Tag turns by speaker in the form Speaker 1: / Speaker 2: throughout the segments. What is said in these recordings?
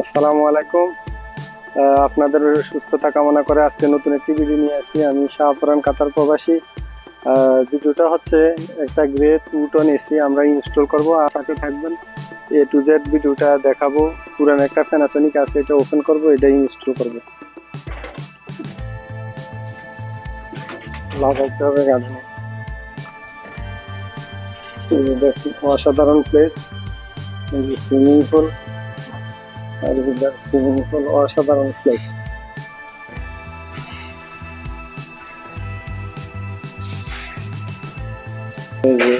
Speaker 1: আসসালামু আলাইকুম। আপনাদের সুস্থতা কামনা করে আজকে নতুন একটি ভিডিও নিয়ে আসি। আমি শাহপুরান কাতার প্রবাসী। ভিডিওটা হচ্ছে একটা গ্রে টু টন এসি আমরা ইনস্টল করব। আর সাথে থাকবেন এ টু জেড ভিডিওটা দেখাবো। পুরান একটা প্যানাসনিক আছে, এটা ওপেন করব এটা ইনস্টল করব। হবে অসাধারণ প্লেস সুইমিং পুল আর সুইমিং পুল অসাধারণ প্লেস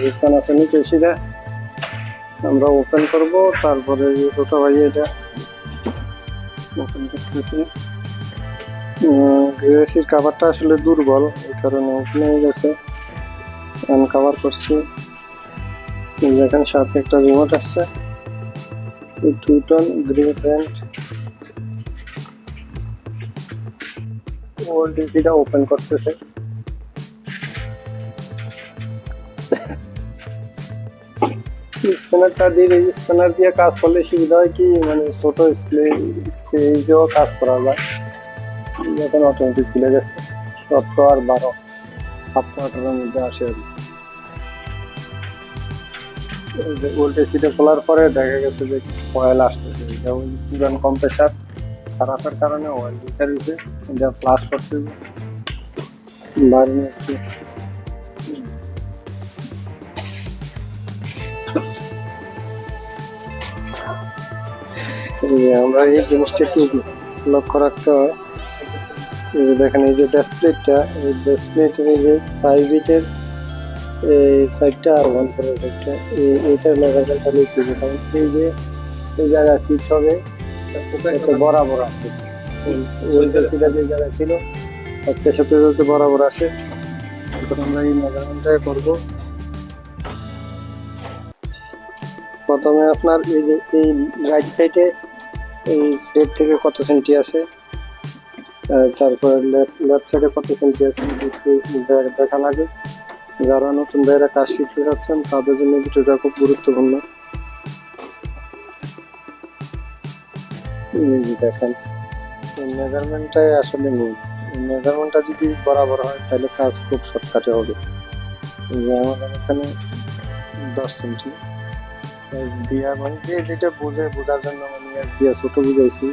Speaker 1: এখানে আছে নিচে সিধা আমরা ওপেন করব, তারপরে ওটা ভাই এটা ওপেন করতেছি। গ্রেসির কাভারটা আসলে দুর্বল, এই কারণে ওপেন হয়ে গেছে। আমি কাভার করছি। যেখানে সাথে একটা রিমোট আসছে। টু টন গ্রে প্যান্ট ওল্ড ডিজিটা ওপেন করতেছে স্প্যানারটা দিয়ে স্প্যানার দিয়ে কাজ করলে সুবিধা হয় কি মানে ছোট স্প্লেও কাজ করা যায়। যখন অটোমেটিক খুলে সতেরো আর বারো সাতশো আঠারোর মধ্যে আসে আর কি। ওল্ড এসিটা খোলার পরে দেখা গেছে যে অয়েল আসতেছে। এটা ওই পুরান খারাপের কারণে অয়েল দিতে দিতে এটা ফ্লাশ নিয়ে যে আমরা এই জিনিসটা একটু লক্ষ্য রাখতে হয়। এই যে দেখেন, এই যে ডেসপ্লেটটা এই ডেসপ্লেটের এই যে ফাইভ এই ফাইভটা আর ওয়ান ফোর ফাইভটা এই কারণ যে এই জায়গা ঠিক হবে বরাবর আছে। ওই ব্যক্তিটা যে জায়গা ছিল একটা সাথে যাতে বরাবর এখন আমরা এই মেজারমেন্টটা করব। প্রথমে আপনার এই যে এই রাইট সাইডে এই ফ্লেট থেকে কত সেন্টি আছে তারপরে লেফট লেফট সাইডে কত সেন্টি আছে দেখা লাগে। যারা নতুন ভাইরা কাজ শিখতে যাচ্ছেন, তাদের জন্য ভিডিওটা খুব গুরুত্বপূর্ণ। দেখেন মেজারমেন্টটাই আসলে নেই মেজারমেন্টটা যদি বরাবর হয়, তাহলে কাজ খুব শর্টকাটে হবে। আমাদের এখানে দশ সেন্টি এস দিয়া মানে যে যেটা বোঝে, বোঝার জন্য মানে এস দিয়া ছোট বুঝাইছি।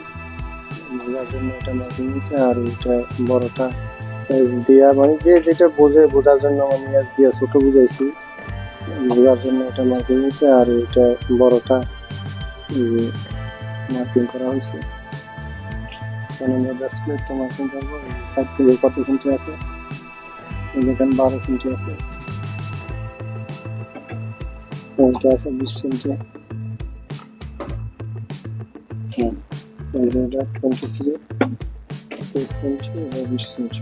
Speaker 1: বোঝার জন্য এটা মার্কিং নিচ্ছে আর ওইটা বড়টা এস দিয়া মানে যে যেটা বোঝে বোঝার জন্য মানে এস দিয়া ছোট বুঝাইছি। বোঝার জন্য এটা মার্কিং নিচ্ছে আর ওইটা বড়টা মার্কিং করা হয়েছে। এখন আমরা দশ প্লেটটা মার্কিং করব সাইড থেকে কত সেন্টি আছে? এই দেখেন বারো সেন্টি আছে। এটা আছে বিশ সেন্টি হুম এটা টোয়েন্টি থ্রি তেইশ সেন্টি এটা বিশ সেন্টি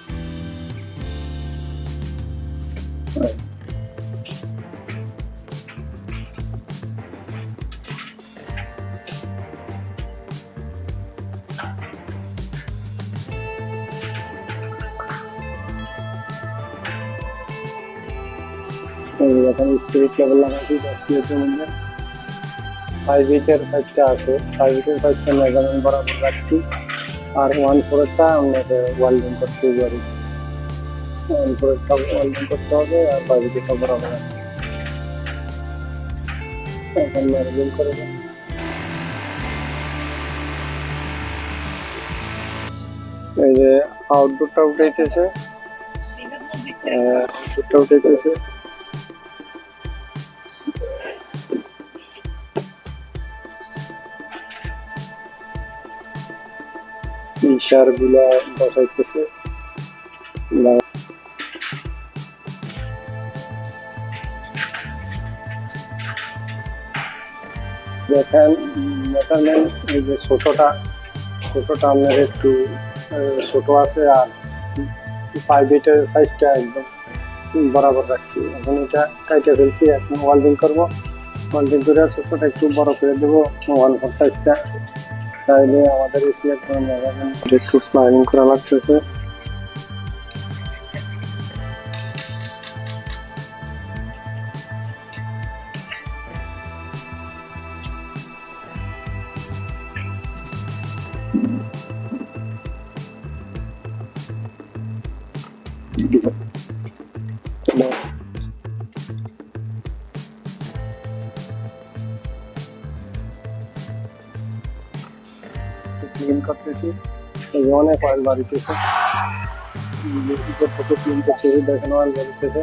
Speaker 1: এখন স্পিরিট লেভেল লাগাচ্ছি মিনিটের মধ্যে। ফাইভ এইটের ফাইভটা আছে। ফাইভ এইটের ফাইভটা মেজারমেন্ট বরাবর রাখছি। আর ওয়ান ফোরেরটা আমাকে ওয়েল্ডিং করতে পারি। ওয়ান ফোরেরটা ওয়েল্ডিং করতে হবে আর ফাইভ এইটেরটা বরাবর রাখছি। এখন ম্যানেজিং করে দেন এই যে আউটডোরটা উঠেছে আউটডোরটা উঠেছে ইশারগুলা বসাইতেছে। বা- দেখেন মেজারমেন্ট এই যে ছোটটা ছোটটা আপনার একটু ছোট আছে আর এইটের সাইজটা একদম বরাবর রাখছি। এখন এটা কাইটে ফেলছি, এখন ওয়েল্ডিং করব। মাল্টিং করে ছোটটা একটু বড় করে দেবো ওয়ান ফোর সাইজটা তাইলে আমাদের এসি কোনো জায়গা একটু প্ল্যানিং করা লাগতেছে। ক্লিন করতেছি। এই অনেক অয়েল বাড়িতেছে ফটো ক্লিন করতেছি দেখেন অয়েল বাড়িতেছে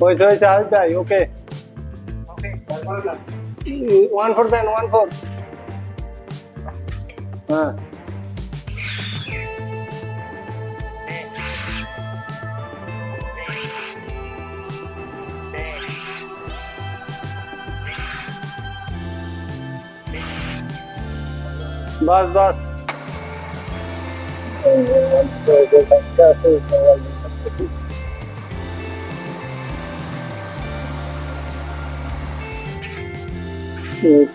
Speaker 1: হয়েছে হয়েছে ভাই okay. One four then one four হ্যাঁ। বাস বাস।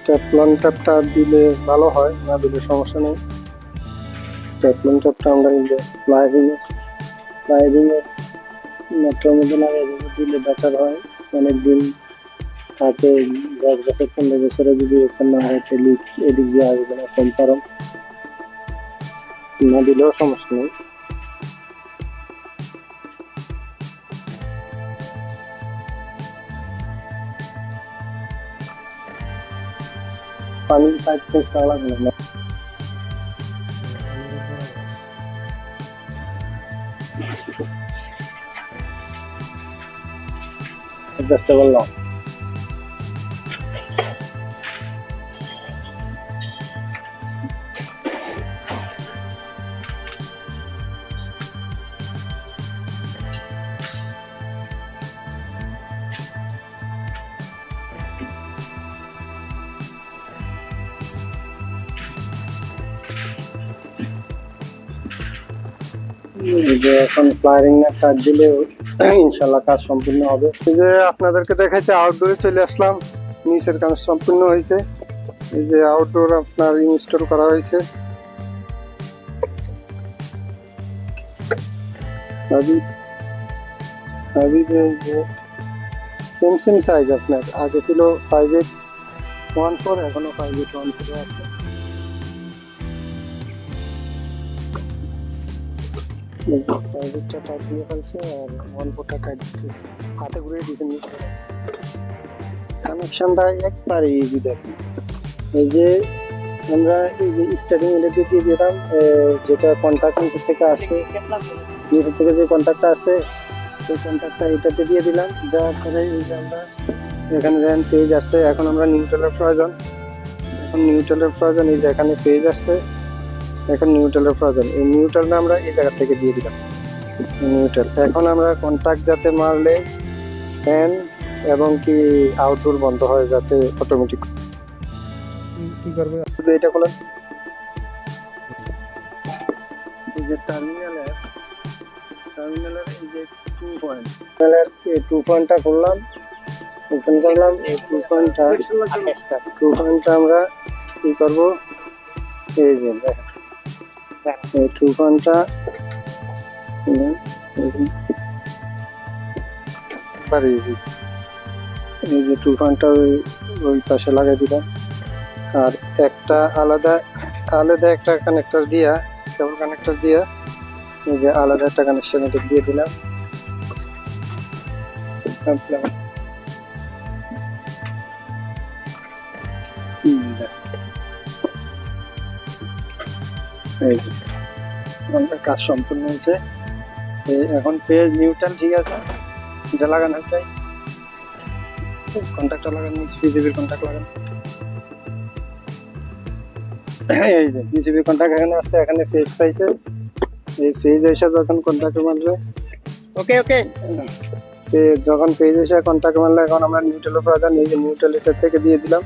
Speaker 1: ট্যাপলন ট্যাপটা দিলে ভালো হয়, না দিলে সমস্যা নেই। ট্যাপলন ট্যাপটা আমরা এই যে ফ্লাইভিংয়ে ফ্লাইভিংয়ের মাত্রার মধ্যে লাগিয়ে দিলে বেটার হয়। অনেক দিন থাকে দশ বছর পনেরো বছরে যদি ওখানে না হয় লিক এদিক দিয়ে আসবে না কম্পারম না দিলেও সমস্যা নেই। পানি পাইপ চেঞ্জ করা লাগবে না? চেষ্টা করলাম। যে এখন প্লায়ারিং না কাজ দিলে ইনশাল্লাহ কাজ সম্পূর্ণ হবে। এই যে আপনাদেরকে দেখাইতে আউটডোরে চলে আসলাম। নিচের কাজ সম্পূর্ণ হয়েছে। এই যে আউটডোর আপনার ইনস্টল করা হয়েছে। সেম সেম সাইজ আপনার। আগে ছিল ফাইভ এইট ওয়ান ফোর এখনও ফাইভ এইট ওয়ান ফোর আছে। সাইডেরটা টাইট দিয়ে ফেলছে আর ওয়ান ফোরটা টাইট দিতেছে হাতে ঘুরিয়ে দিয়েছে কানেকশনটা একবারে ইজি দেখুন এই যে আমরা এই যে স্টার্টিং এটাতে দিয়ে দিলাম যেটা কন্ট্যাক্ট নিচের থেকে আসে নিচের থেকে যে কন্ট্যাক্টটা আসে, সেই কন্ট্যাক্টটা এটাতে দিয়ে দিলাম। দেওয়ার পরে এই যে আমরা এখানে দেখেন ফেজ আসছে। এখন আমরা নিউট্রালের প্রয়োজন। এখন নিউট্রালের প্রয়োজন, এই যে এখানে ফেজ আসছে। এখন নিউট্রালের প্রয়োজন। এই নিউট্রালটা আমরা এই জায়গা থেকে দিয়ে দিলাম। নিউট্রাল এখন আমরা কন্ট্যাক্ট যাতে মারলে ফ্যান এবং কি আউটডোর বন্ধ হয় যাতে অটোমেটিক
Speaker 2: কি করবে?
Speaker 1: শুধু এটা খোলেন এই যে টার্মিনালের টার্মিনালের এই যে টু পয়েন্ট টার্মিনালের এই টু পয়েন্টটা করলাম। ওপেন করলাম এই টু পয়েন্টটা টু পয়েন্টটা আমরা কি করব? এই যে দেখেন। এই টু পয়েন্টটা পারি এই যে টু পয়েন্টটা ওই ওই পাশে লাগাই দিলাম। আর একটা আলাদা আলাদা একটা কানেক্টর দিয়া কেবল কানেক্টর দিয়া এই যে আলাদা একটা কানেকশন এটা দিয়ে দিলাম। এই যে আমাদের কাজ সম্পূর্ণ হয়েছে। এই এখন ফেজ নিউট্রাল ঠিক আছে। এটা লাগানো চাই কন্ট্যাক্টটা লাগানো বিজেপির কন্ট্যাক্ট লাগানো এই যে বিজেপি কন্ট্যাক্ট এখানে আসছে এখানে ফেজ পাইছে। এই ফেজ এসে যখন কন্ট্যাক্ট মারবে
Speaker 2: ওকে ওকে।
Speaker 1: সে যখন ফেজ এসে কন্ট্যাক্ট মারলে এখন আমরা নিউট্রালের প্রয়োজন এই যে নিউট্রাল এটার থেকে দিয়ে দিলাম।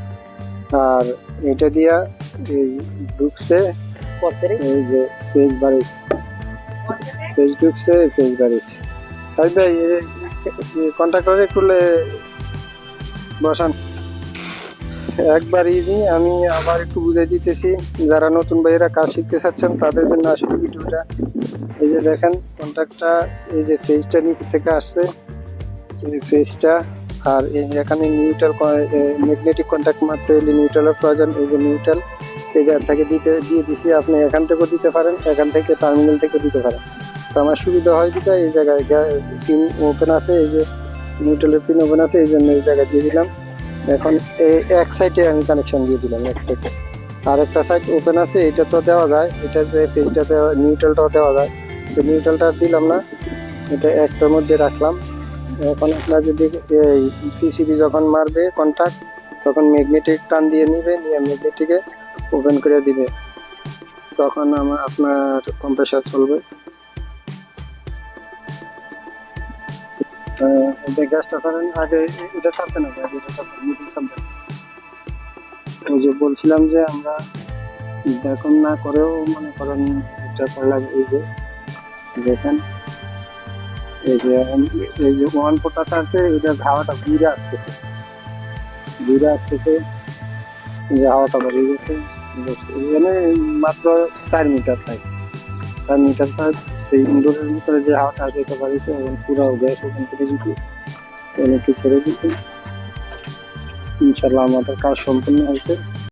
Speaker 1: আর এটা দিয়া ঢুকছে
Speaker 2: পড়ছে রে।
Speaker 1: এই যে ফেস বারিশ ফেস ঢুকছে বারিশ তাই ভাই কন্ট্রাক্টরে করলে বসান। একবার ইজি আমি আবার একটু বুঝে দিতেছি। যারা নতুন ভাইয়েরা কাজ শিখতে চাচ্ছেন, তাদের জন্য আসলে ভিডিওটা। এই যে দেখেন কন্ট্রাক্টটা এই যে ফেজটা নিচে থেকে আসছে। এই ফেজটা আর এখানে নিউট্রাল ম্যাগনেটিক কন্ট্যাক্ট মারতে হলে নিউট্রালের প্রয়োজন। এই যে নিউট্রাল এই থেকে দিতে, দিয়ে দিছি, আপনি এখান থেকেও দিতে পারেন, এখান থেকে টার্মিনাল থেকে দিতে পারেন। তো আমার সুবিধা হয় দিতে এই জায়গায় ফিন ওপেন আছে, এই যে নিউট্রালের ফিন ওপেন আছে, এই জন্য এই জায়গায় দিয়ে দিলাম। এখন এই এক সাইডে আমি কানেকশন দিয়ে দিলাম, এক সাইডে আর একটা সাইড ওপেন আছে, এটা তো দেওয়া যায়, এটা যে নিউট্রালটাও দেওয়া যায়। তো নিউট্রালটা দিলাম না, এটা একটার মধ্যে রাখলাম। এখন আপনার যদি এই পিসিবি যখন মারবে কন্ট্যাক্ট তখন ম্যাগনেটিক টান দিয়ে নিবে, নিয়ে ম্যাগনেটিকে ওপেন করে দিবে তখন আমার আপনার কম্প্রেসার চলবে। গ্যাসটা করেন আগে এটা চাপবে না ভাই, এটা চাপবে নিচে চাপবে ওই যে বলছিলাম যে আমরা বেকন না করেও মনে করেন এটা করলাম এই যে দেখেন। এই যে এই যে ওয়ান পোটাটা আছে এটা হাওয়াটা ঘুরে আসতেছে। ঘুরে আসতেছে যে হাওয়াটা বেরিয়ে গেছে। এখানে মাত্র চার মিটার থাকে। চার মিটার থাকে এই ইনডোরের ভিতরে যে হাওয়াটা আছে, এটা বাড়িয়েছে এবং পুরো গ্যাস ওখান থেকে দিয়েছি অনেকে ছেড়ে দিয়েছে ইনশাল্লাহ আমাদের কাজ সম্পূর্ণ হয়েছে।